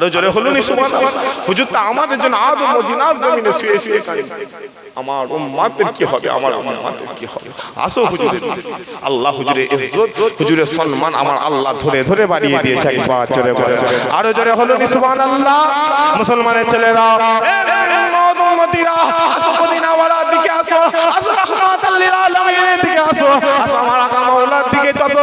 আরও জোরে হলো নি হুজুর, তা আমাদের জন্য আদ মদিনার জমিনে শুয়ে শুয়ে আমার উম্মাতের কি হবে? আমার উম্মাতের কি হবে? আসো হুজুরের আল্লাহ হুজুরের ইজ্জত, হুজুরের সম্মান আমার আল্লাহ ধরে ধরে বাড়িয়ে দিয়েছে একবার, জোরে বলে। আরও জোরে হলো নি সুবহানাল্লাহ। মুসলমানের ছেলেরা আমার আকা মাওলার দিকে যত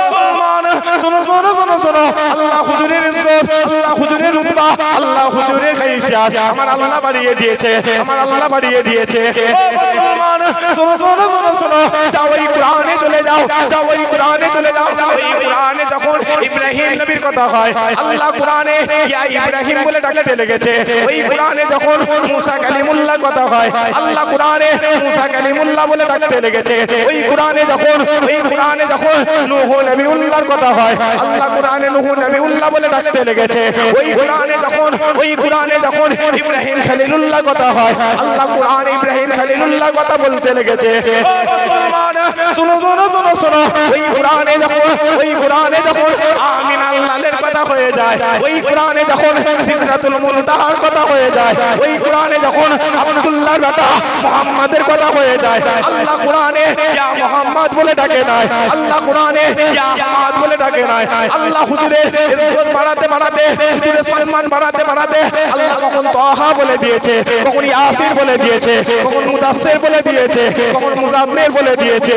মুসলমান শোনো শোনো শোনো শোনো। আল্লাহ হুজুরের ইজ্জত, আল্লাহ হুজুরের রুতবা আল্লাহ হুজুরের হাইসিয়াত আমার আল্লাহ বাড়িয়ে দিয়েছে, আমার আল্লাহ বাড়িয়ে দিয়েছে। ও মুসলমান, শোনো শোনো শোনো শোনো। যাও ওই কোরআনে চলে যাও যাও ওই কোরআনে চলে যাও। ওই কোরআনে যখন ইব্রাহিম নবীর কথা হয়, আল্লাহ কোরআনে ইয়া ইব্রাহিম বলে ডাকতে লেগেছে। ওই কোরআনে যখন মুসা কালিমুল্লাহ কথা হয়, আল্লাহ কোরআনে মুসা কালিমুল্লাহ বলে ডাকতে লেগেছে। ওই কোরআনে যখন, ওই কোরআনে যখন নূহ নবিউল্লাহর কথা হয় আল্লাহ কোরআনে নূহ নবিউল্লাহ বলে ডাকতে লেগেছে। ওই কোরআনে যখন ওই কোরআনে যখন ইব্রাহিম খলিলুল্লাহ কথা হয় আল্লাহ কোরআনে ইব্রাহিম খলিলুল্লাহ কথা বলতে লেগেছে। ও মুসলমান শুনো শুনো শুনো শুনো। ওই কোরআনে যখন ওই কোরআনে যখন আমিন আল্লাহর কথা হয়ে যায় ওই কোরআনে যখন সিদরাতুল মুনতাহার কথা হয়ে যায় ওই কোরআনে যখন আব্দুল্লাহর বেটা মুহাম্মাদের কথা হয়ে যায় আল্লাহ কোরআনে ইয়া মুহাম্মদ বলে ডাকে নাই আল্লাহ কোরআনে ইয়া আহমদ বলে ডাকে নাই আল্লাহ হুজুরের ইজ্জত বাড়াতে বাড়াতে হুজুরের সম্মান বাড়াতে বাড়াতে আল্লাহ কখন তাহা বলে দিয়েছে কখন ইয়াসির বলে দিয়েছে কখন মুদাসসির বলে দিয়েছে কখন মুজাম্মিল বলে দিয়েছে।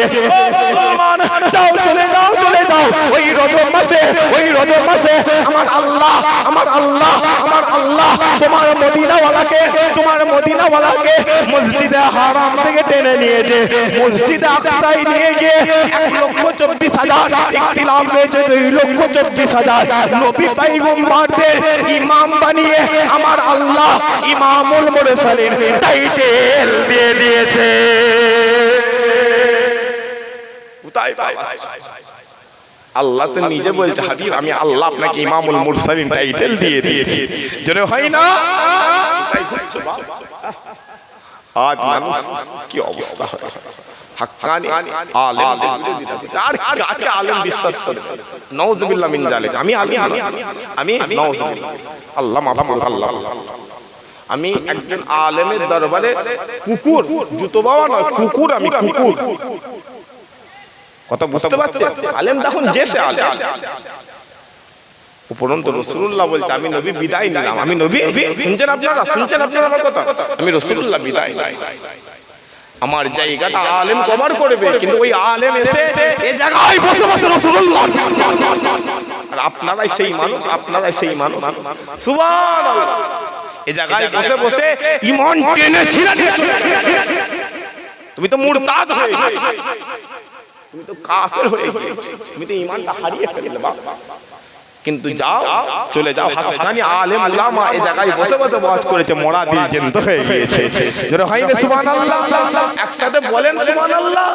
মুসলমান যাও চলে যাও চলে যাও। ওই রজব মাসে ওই রজব মাসে আমার আল্লাহ আমার আল্লাহ আমার আল্লাহ তোমার মদিনাওয়ালাকে তোমার মদিনাওয়ালাকে মসজিদে হারাম থেকে টেনে নিয়েছে। মসজিদে আকসাই নিয়ে গিয়ে এক লক্ষ চব্বিশ হাজার ইকতিলাম হয়েছে দুই লক্ষ চব্বিশ হাজার নবী পাইগম্বরদের ইমাম বানিয়ে আমার আল্লাহ ইমামুল মুরসালিন টাইটেল দিয়ে দিয়েছে। আল্লাহ তো নিজে বলছে, হাবিব, আমি আল্লাহ আপনাকে ইমামুল মুরসালিন টাইটেল দিয়ে দিয়েছি। জোরে হয় না। আজ মানুষ কি অবস্থা হয়? আমি আমি আমি একজন আলেমের দরবারে কুকুর, জুতো বাবা নয়, কুকুর আমি, কুকুর। কথা বুঝতে পারছেন আলেম তখন জেসে আলেম। উপরন্ত রসুল্লাহ বলতে আমি নবী বিদায় নিলাম। আমি নবী, শুনছেন আপনারা? শুনছেন আপনারা আমার কথা? আমি রসুল্লাহ বিদায় আমার জায়গাটা আলেম কভার করবে কিন্তু ওই আলেম এসে এ জায়গায় বসে বসে রসুল্লাহ। আর আপনারাই সেই মানুষ আপনারাই সেই মানুষ। সুবহানাল্লাহ। এ জায়গায় বসে বসে ইমান টেনে ছিঁড়ে। তুমি তো মুরতাদ হয়ে গেলে। তুমি তো কাফের হয়ে গিয়েছো। তুমি তো ইমানটা হারিয়ে ফেললে বাবা কিন্তু যাও চলে যাও। হাক্কানি আলেম উলামা এই জায়গায় বসে বসে বাস করেছে মরা দিল জেন্ত হয়ে গিয়েছে। যারা হয় না সুবহানাল্লাহ। একসাথে বলেন সুবহানাল্লাহ।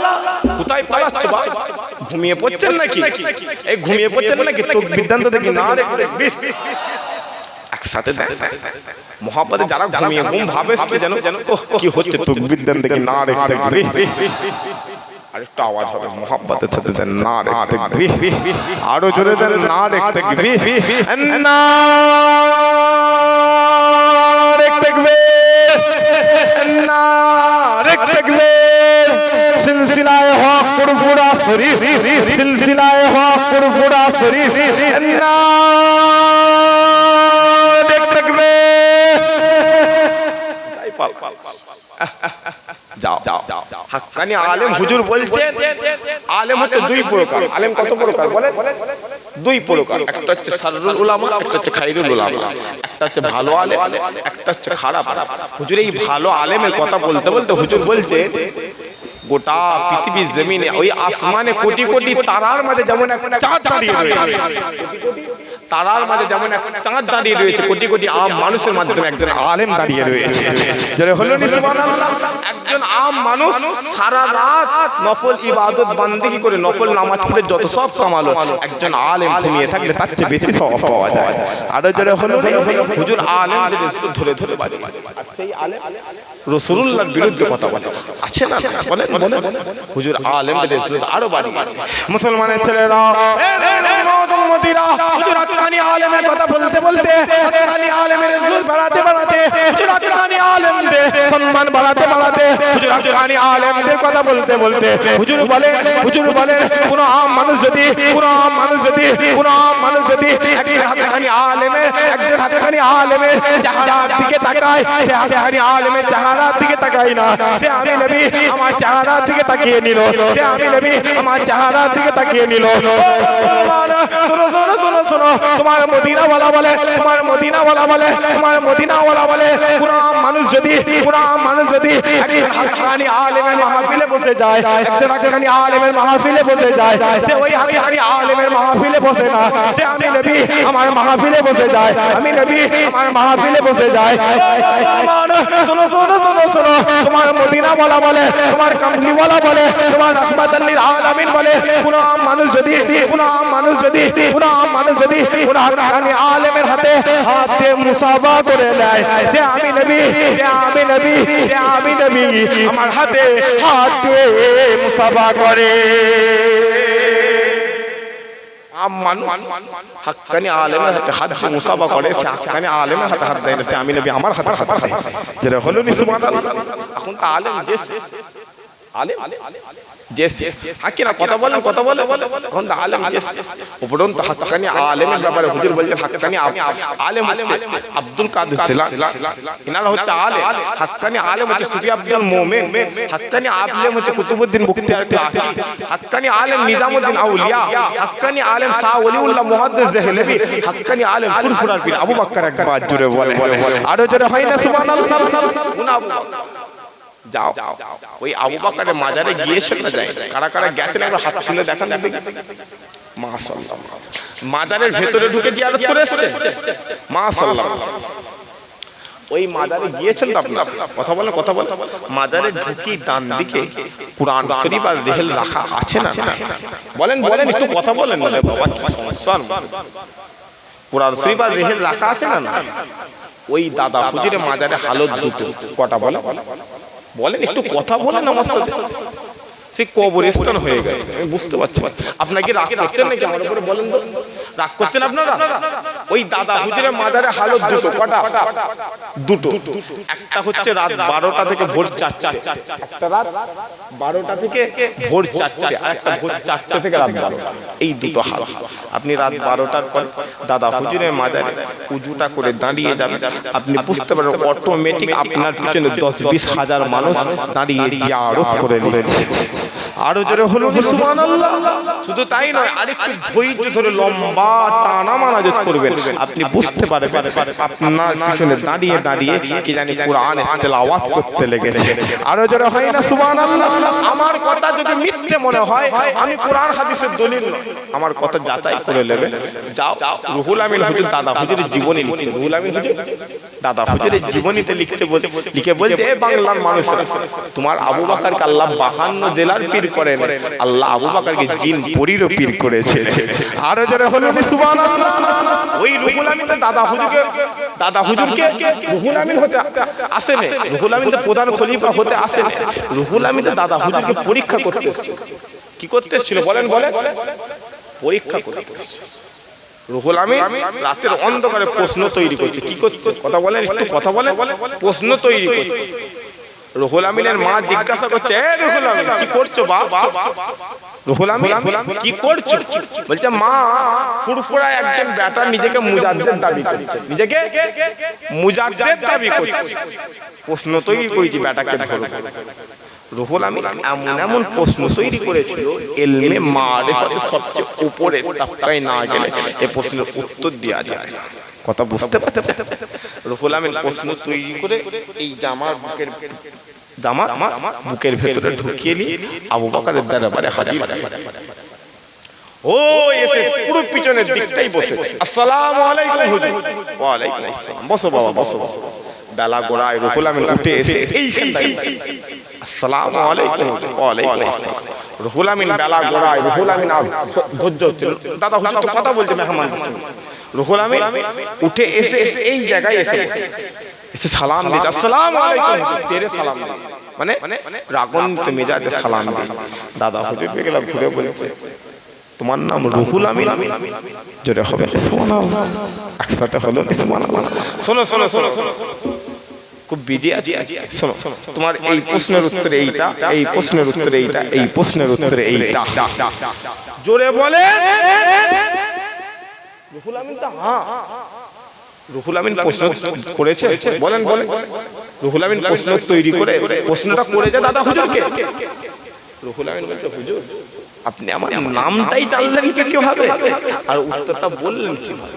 কোথায় পালাচ্ছ ঘুমিয়ে পড়ছেন নাকি? এই ঘুমিয়ে পড়ছেন নাকি? তো বিদ্যান্ত দেখি না রে একসাথে দেখ। মহাপদে যারা ঘুমিয়ে ঘুম ভাবে যেন কি হচ্ছে তো বিদ্যান দেখি না রে আরেকটু আওয়াজ হবে মোহাব্বতের সাথে দেন না রে তাকবীর আরও জোরে দেন না রে তাকবীর না রে তাকবীর না রে তাকবীর সিলসিলায়ে হক ফুরফুরা শরীফ সিলসিলায়ে হক ফুরফুরা শরীফ না রে তাকবীর পাল পাল পাল যাও যাও হাক্কানি আলেম হুজুর বলছেন আলেম হচ্ছে দুই প্রকার। আলেম কত প্রকার? বলেন। দুই প্রকার। একটা হচ্ছে সাররুল উলামা একটা হচ্ছে খাইরুল উলামা একটা হচ্ছে ভালো আলেম একটা হচ্ছে খারাপ। হুজুর এই ভালো আলেমের কথা বলতে বলতে হুজুর বলছে গোটা পৃথিবীর জমিনে ওই আসমানে কোটি কোটি তারার মাঝে যেমন এক চাঁদ দাঁড়িয়ে রয়েছে। তারার মাঝে যেমন এক চাঁদ দাঁড়িয়ে রয়েছে, কোটি কোটি আম মানুষের মাধ্যমে একজন আলেম দাঁড়িয়ে রয়েছে। যারা হলো একজন আম মানুষ সারা রাত নফল ইবাদত বান্দেগি করে নফল নামাজ পড়ে যত সব কামালো, একজন আলেম ঘুমিয়ে থাকলে তার চেয়ে বেশি সওয়াব পাওয়া যায়। আরও যারা হলো হুজুর ইজ্জত ধরে ধরে বাড়ি। সেই আলেম রসুলুল্লাহর বিরুদ্ধে কথা বলে। আছে না বলে বলে হুজুর ইজ্জত আরও বাড়ি মুসলমানের ছেলেরা হুজুর হাক্কানি আলেমের কথা বলতে বলতে হাক্কানি আলেমের ইজ্জত বাড়াতে বাড়াতে, হুজুর হাক্কানি আলেমদের সম্মান বাড়াতে বাড়াতে, হুজুর হাক্কানি আলেমদের কথা বলতে বলতে, হুজুর বলেন হুজুর বলেন, কোন আম মানুষ যদি, কোন আম মানুষ যদি, কোন আম মানুষ যদি একজন হাক্কানি আলেমের, একজন হাক্কানি আলেমের চেহারার দিকে তাকায়, সে হাক্কানি আলেমের চেহারার দিকে তাকায় না। সে আমি নবী, আমার চেহারার দিকে তাকিয়ে নিল। সে আমি নবী, আমার চেহারার দিকে তাকিয়ে নিল। শোনো শোনো শোনো শোনো। তোমার মদিনা বলে, তোমার মদিনা বলে, তোমার মদিনা বলে, কোন মানুষ যদি, কোন মানুষ যদি একজন হাক্কানি আলেমের বসে যায় সে ওই হাক্কানি আলেমের মাহফিলে বসে না, সে আমি নবী, আমার মাহফিলে বসে যায়, আমি নবী, আমার মাহফিলে বসে যায়। শোনো শোনো শোনো শোনো, তোমার মদিনা বলে, তোমার কামলি বলা, তোমার রহমাতাল্লিল আলামিন বলে, কোন মানুষ যদি, কোন মানুষ যদি, কোন মানুষ যদি হাক্কানি আলেমের হাতে হাত দিয়ে মুসাফা করে নেয়। সে আমি নবী, সে আমি নবী আমি নবী। আমার হাতে হাত দিয়ে মুসাফা করে। হাতে হলো এখন তো আলেম যে আলেম। জেসি হাকি কথা বলেন কথা বলে এখন তো আলেম উপরন্ত হাক্কানি আলেমের ব্যাপারে হুজুর বলছেন হাক্কানি আলেম হচ্ছে আব্দুল কাদের জিলানী ইনারা হচ্ছে আলেম। হাক্কানি আলেম হচ্ছে সুফি আব্দুল মোমেন। হাক্কানি আলেম হচ্ছে কুতুবউদ্দিন মুক্তিয়ার কাকি। হাক্কানি আলেম নিজামউদ্দিন আউলিয়া। হাক্কানি আলেম শাহ ওলিউল্লাহ মুহাদ্দিস দেহলভি হাক্কানি আলেম ফুরফুরার পীর আবু বকর একবার জুড়ে বলে আরও জোরে হয় না সুবহানাল্লাহ। যাও। ওই আবু বাকারের মাজারে গিয়েছেন না যাই। কারা কারা গেছেন একবার হাত খুলে দেখান দেখি। মাশাআল্লাহ মাজারের ভেতরে ঢুকে জিয়ারত করে এসেছেন মাশাআল্লাহ। ওই মাজারে গিয়েছেন তো আপনারা? কথা বলেন কথা বলেন। মাজারে ঢুকি ডান দিকে কোরআন শরীফ আর রেহেল রাখা আছে না? বলেন বলেন একটু কথা বলেন। বলে বাবা কি সমস্যা? কোরআন শরীফ আর রেহেল রাখা আছে না না? ওই দাদা হুজুরের মাজারে হালত দুটো। কটা বলে বলেন একটু কথা বলেন আমার সাথে। সে কবরস্থান হয়ে গেছে। আমি বুঝতে পারছি আপনার কি রাগ করছেন নাকি আমার উপরে বলেন তো? রাগ করছেন আপনারা? ওই দাদা হুজুরের মাজারে হালত দুটো কটা? দুটো একটা হচ্ছে রাত বারোটা থেকে ভোর চারটে। একটা রাত বারোটা থেকে ভোর চারটে আর একটা ভোর চারটে থেকে রাত বারোটা। এই দুটো হাল। আপনি রাত বারোটার পর দাদা হুজুরের মাজারে উজুটা করে দাঁড়িয়ে যাবেন। আপনি বুঝতে পারবেন অটোমেটিক আপনার পিছনে দশ বিশ হাজার মানুষ দাঁড়িয়ে জিয়ারত করে নিচ্ছে। আরও জোরে হলো সুবহানাল্লাহ। শুধু তাই নয় আরেকটু ধৈর্য ধরে লম্বা টানা মানাজত করবেন। আপনি বুঝতে পারবেন আপনার পিছনে দাঁড়িয়ে দাঁড়িয়ে কি জানি কোরআন তেলাওয়াত করতে লেগেছে। আরও জোরে হয় না সুবহানাল্লাহ। আমার কথা যদি মিথ্যে মনে হয় আমি কোরআন হাদিসের দলিল আমার কথা যাচাই করে নেবেন যাও রুহুল আমিন হুজুর দাদা হুজুরের জীবনী লিখতে রুহুল আমিন হুজুর দাদা হুজুরের জীবনীতে লিখতে বল লিখে বলছে এ বাংলার মানুষেরা তোমার আবু বাকারকে আল্লাহ বাহান্ন জেলার পীর করেন। আল্লাহ আবু বাকারকে জিন পরীরও পীর করেছে। আরও জোরে হলো সুবহানাল্লাহ। ওই রুহুল আমিন দাদা হুজুরকে দাদা হুজুরকে রুহুল আমিন হতে আসেনি রুহুল আমিন তো প্রধান খলিফা হতে আসেনি রুহুল আমিন তো দাদা হুজুরকে পরীক্ষা করতে কি করতে এসেছিল বলেন বলেন। পরীক্ষা করতে রুহুল আমিন রাতের অন্ধকারে প্রশ্ন তৈরি করছে। কি করছে? কথা বলেন একটু কথা বলে প্রশ্ন তৈরি করছে। রুহুল আমিনের মা জিজ্ঞাসা করছে রুহুল আমিন, কি করছ রুহুল আমিন, কি করছ? বলছে, মা একজন নিজেকে মুজাদ্দের দাবি করছে। নিজেকে মুজাদ্দের দাবি করছে। প্রশ্ন তৈরি করেছি বেটাকে ধরো। রুহুল আমিন এমন এমন প্রশ্ন তৈরি করেছিল, এলমে মারেফাতে সবচেয়ে উপরে না গেলে এ প্রশ্নের উত্তর দেওয়া যায় না। কথা বুঝতে পারছে? রুহুল আমিন প্রশ্ন তৈরি করে এই জামার বুকের আমার বুকের ভেতরে ঢুকিয়ে নিয়ে আবু বকরের দরবারে হাজির ও এসে পুরো পিছনের দিকটাই বসে আসসালামু আলাইকুম হুজুর। ওয়া আলাইকুম আসসালাম। বসো বাবা বসো। বেলা গোড়ায় রুহুল আমিন উঠে এসে এইখানটায় আসসালামু আলাইকুম। ওয়া আলাইকুম আসসালাম। রুহুল আমিন বেলা গোড়ায়, রুহুল আমিন ধৈর্য হচ্ছিল দাদা, হুজুর তো কথা সঙ্গে রুহুল আমিন উঠে এসে এই জায়গায় এসে এসে সালাম দিতে আসসালামু আলাইকুম। তেরে সালাম মানে রাগন্বিত মেজাজে সালাম দাদা, হুজুর গেলাম ঘুরে বলছে, তোমার নাম রুহুল আমিন? জোরে হবে। একসাথে হলো শোনো শোনো শোনো। খুব বিজি আছি। শোনো তোমার এই প্রশ্নের উত্তরে এইটা এই প্রশ্নের উত্তরে এইটা এই প্রশ্নের উত্তরে এইটা। জোরে বলে। রুহুল আমিন তো হ্যাঁ। রুহুল আমিন প্রশ্ন করেছে। বলেন বলেন। রুহুল আমিন প্রশ্ন তৈরি করে প্রশ্নটা করেছে দাদা হুজুরকে। রুহুল আমিন বলছে হুজুর আপনি আমার নামটাই জানলেন কি কীভাবে? আর উত্তরটা বললেন কীভাবে?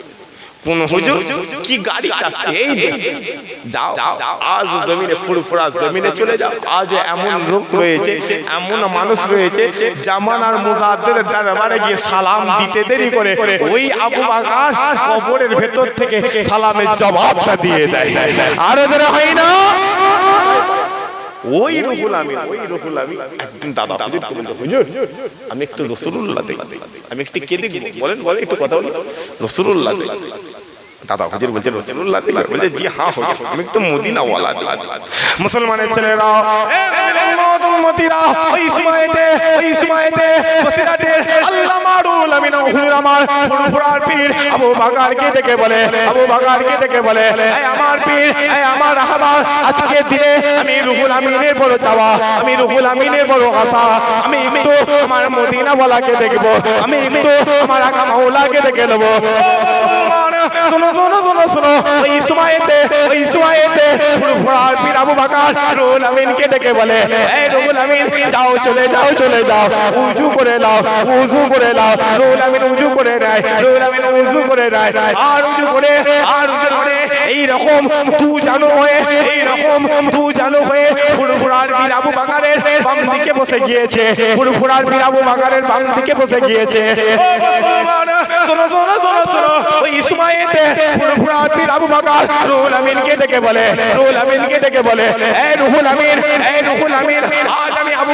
কোন হুজুর কি গাড়ি চাচ্ছে এই যাও। আজ জমিনে ফুরফুরা জমিনে চলে যাও। আজ এমন লোক রয়েছে এমন মানুষ রয়েছে জামানার মুজাদ্দের দরবারে গিয়ে সালাম দিতে দেরি করে। ওই আবু বাকার কবরের ভেতর থেকে সালামের জবাবটা দিয়ে দেয় আরও ধরে হয় না? ওই রুহুল আমি ওই রুহুল আমি একদিন দাদা, হুজুর হুজুর আমি একটু রসুলুল্লাহ দেখি, আমি একটু কে দেখব? বলেন বলেন, একটু কথা বলি রসুলুল্লাহ দেখি। দাদা, হুজুর বলছে, রসুলুল্লাহ দেখি। বলছে, জি হ্যাঁ হুজুর। আমি একটু মদিনা ওয়ালা মুসলমানের ছেলেরা, এ নবীর ওই সময়তে ওই সময়তে বসিরাতে আল্লাহ মারুল আমি না হুজুর আমার। ফুরফুরার পীর আবু বাকারকে ডেকে বলে? আবু বাকারকে ডেকে বলে? এই আমার পীর, এই আমার রাহবার আজকে দিনে আমি রুহুল আমিনের বড় চাওয়া, আমি রুহুল আমিনের বড় আশা, আমি একটু আমার মদিনা ওয়ালাকে দেখব, আমি একটু আমার আকা মাওলাকে দেখে নেব। শোনো শোনো শোনো শোনো, ওই সময়তে ওই সময়তে ফুরফুরার পীর আবু বাকার রুহুল আমিনকে ডেকে বলে, এই রুহুল আমিন, যাও, চলে যাও চলে যাও, উজু করে নাও, উজু করে নাও। রুহুল আমিন উজু করে নেয়, রুহুল আমিন উজু করে নেয়। আর উজু করে, আর উজু করে। এই রকম তু জানো হয়ে রকম তু জানো হয়ে ফুরফুরার বীর আবু বাকারের বাম দিকে বসে গিয়েছে। ফুরফুরার বীর আবু বাকারের বাম দিকে বসে গিয়েছে। শোনো শোনো শোনো শোনো, ওই ইসমাইতে ফুরফুরার ডেকে বলে, রুহুল ডেকে বলে রুহুল আমিন রুহুল আমিন, আজ আমি আবু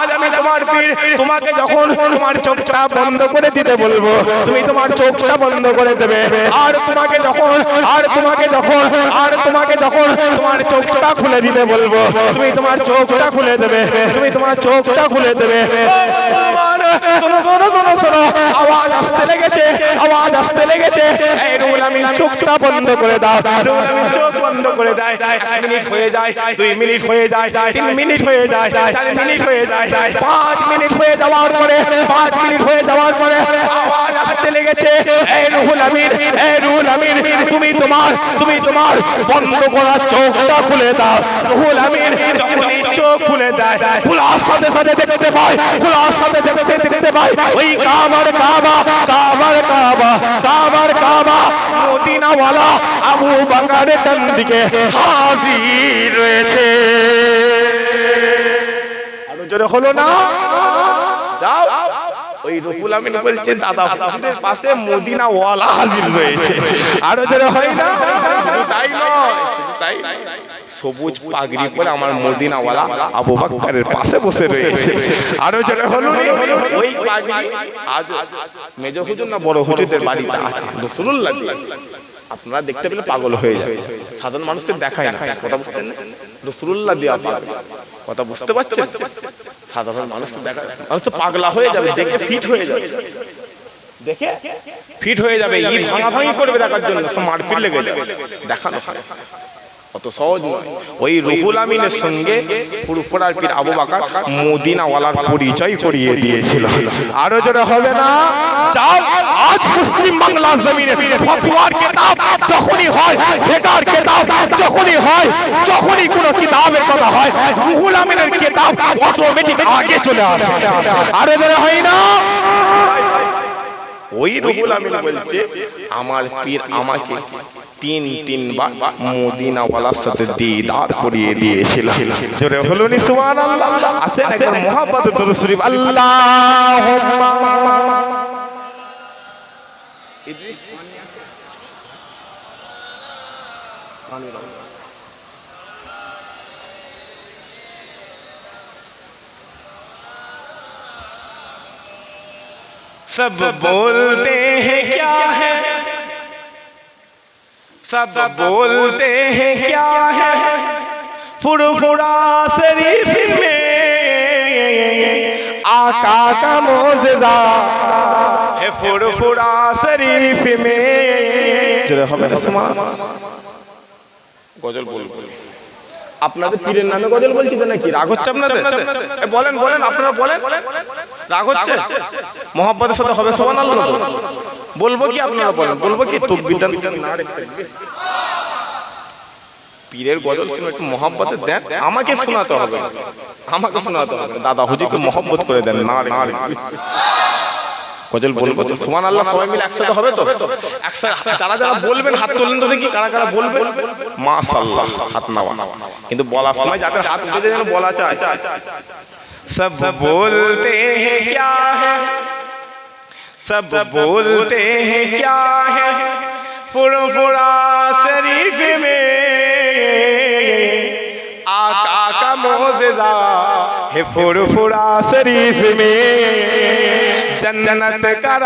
আজ আমি তোমার পীর, তোমাকে যখন তোমার চোখটা বন্ধ করে দিতে বলব, তুমি তোমার চোখটা বন্ধ করে দেবে। আর তোমাকে যখন, আর তোমাকে যখন, আর তোমাকে যখন তোমার চোখটা খুলে দিতে বলব। তুমি তোমার চোখটা খুলে দেবে। তুমি তোমার চোখটা খুলে দেবে। আওয়াজ আসতে লেগেছে, আওয়াজ আসতে লেগেছে। আমি চোখটা বন্ধ করে দাও। আমি চোখ বন্ধ করে দেয়। এক মিনিট হয়ে যায়, দুই মিনিট হয়ে যায়, তিন মিনিট হয়ে যায়, চার মিনিট হয়ে যায়, পাঁচ মিনিট হয়ে যাওয়ার পরে, পাঁচ মিনিট হয়ে যাওয়ার পরে আওয়াজ আসতে লেগেছে। রুহুল আমিন রুহুল আমিন, তুমি তোমার তুমি তোমার বন্ধ করা চোখটা খুলে দাও। রুহুল আমিন যখনই চোখ খুলে দেয়, খোলার সাথে সাথে দেখতে পাই খোলার সাথে দেখতে দেখতে পাই ওই কাবার কাবা কাবার কাবা কাবার কাবা, মদিনাওয়ালা আবু বাকারের ডান দিকে হাজির রয়েছে আরও জোরে হলো না? যাও। ওই আমিন বলছে দাদা হুজুরের পাশে মদিনা ওয়ালা হাজির রয়েছে। আরও হয় না? শুধু তাই নয় শুধু তাই সবুজ পাগড়ি পরে আমার মদিনা ওয়ালা আবু বাক্কারের পাশে বসে রয়েছে। আরও জোরে হলো? ওই পাগড়ি আজ মেজ হুজুর না বড় হুজুরদের বাড়িতে আছে? রসুল্লাহ আপনারা দেখতে পেলে পাগল হয়ে যাবে। সাধারণ মানুষকে দেখায় না। কথা বুঝছেন না? রসুল্লাহ দেওয়া পাগল কথা বুঝতে পারছেন? সাধারণ মানুষকে দেখা মানুষ তো পাগলা হয়ে যাবে, দেখে ফিট হয়ে যাবে। দেখে ফিট হয়ে যাবে ই ভাঙা ভাঙি করবে দেখার জন্য মারপিট লেগে যাবে। দেখানো হয়। অত সহজ নয়। ওই রুহুল আমিনের সঙ্গে পুরুপুরার পীর আবু বাকার মদিনাওয়ালার পরিচয় করিয়ে দিয়েছিল। আরও জোরে হবে না? যাও, আজ মুসলিম বাংলার জমিনে ফতোয়ার কিতাব যখনই হয় ফেকার কিতাব যখনই হয়, যখনই কোনো কিতাবের কথা হয়, রুহুল আমিনের কিতাব অটোমেটিক আগে চলে আসে। আরও জোরে হয় না? ওই রুহুল আমিন বলছে, আমার পীর আমাকে তিন তিনবার মদিনাওয়ালার সাথে দিদার করিয়ে দিয়েছিল জোরে হলো নি সুবহান আল্লাহ আসেন একবার মোহাম্মদ দরুদ শরীফ আল্লাহুম্মা ইদ্রিস পানি আছে सब बोलते हैं क्या है सब बोलते हैं क्या है फुरफुरा शरीफ में आका का मोजदा है फुरफुरा शरीफ में জোরে হবে না সমা গজল বলবো আপনাদের পীরের নামে গজল বলছি তো নাকি রাগ হচ্ছে আপনাদের এ বলেন বলেন আপনারা বলেন রাগ হচ্ছে মোহাম্মদের সাথে হবে সবান আল্লাহ তো বলবো কি আপনারা বলেন বলবো কি তকবির দান না রে তাকবীর। পীরের গজল শুনে একটু মহব্বতে দেন আমাকে শোনাতে হবে আমাকে শোনাতে হবে দাদা হুজুরকে মহব্বত করে দেন না রে গজল বলবো তো সুমান আল্লাহ সবাই মিলে একসাথে হবে তো একসাথে যারা যারা বলবেন হাত তোলেন তো দেখি কারা কারা বলবেন মাশাআল্লাহ হাত নাওয়া কিন্তু বলার সময় যাদের হাত উঠে যেন বলা চায় सब बोलते हैं क्या है सब बोलते हैं क्या है? फुरफुरा शरीफ में। आका का मोजा है फुरफुरा शरीफ में। जन्नत का